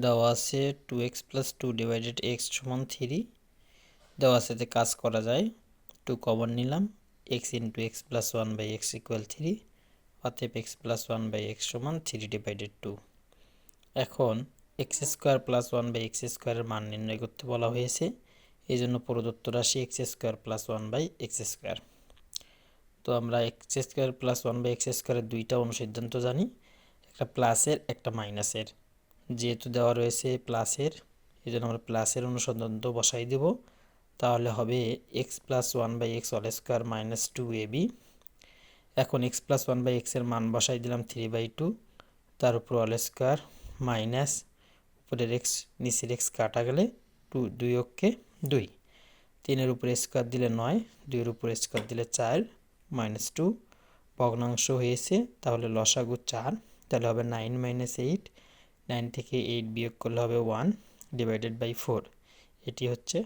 দেওয়া আছে two X plus two divided X সমান থ্রি দেওয়া আছে যে কাজ করা যায় টু কমন নিলাম X into X plus one by X equal three অতএব X plus one by X সমান থ্রি ডিভাইডেড টু এখন X square plus one by X স্কোয়ারের মান নির্ণয় করতে বলা হয়েছে, এই জন্য প্রদত্ত রাশি X square plus one by X square তো আমরা X square plus one by X স্কোয়ারের দুইটা অনুসিদ্ধান্ত জানি, একটা প্লাসের একটা মাইনাসের যেহেতু দেওয়া রয়েছে প্লাসের এই জন্য আমরা প্লাসের অনুসন্ধান্ত বসাই দেব। তাহলে হবে X plus one by X all square minus two A B এখন এক্স প্লাস ওয়ান বাই এক্সের মান বসাই দিলাম থ্রি বাই টু তার উপর অল স্কোয়ার মাইনাস উপরের এক্স নিচের এক্স কাটা গেলে টু দুই অক্ষে দুই। তিনের উপরে স্কোয়ার দিলে নয়, দুইয়ের উপরে স্কোয়ার দিলে চার মাইনাস টু ভগ্নাংশ হয়েছে, তাহলে লসাগু চার, তাহলে হবে নাইন মাইনাস এইট নাইন থেকে এইট বিয়োগ করলে হবে ওয়ান ডিভাইডেড বাই ফোর এটি হচ্ছে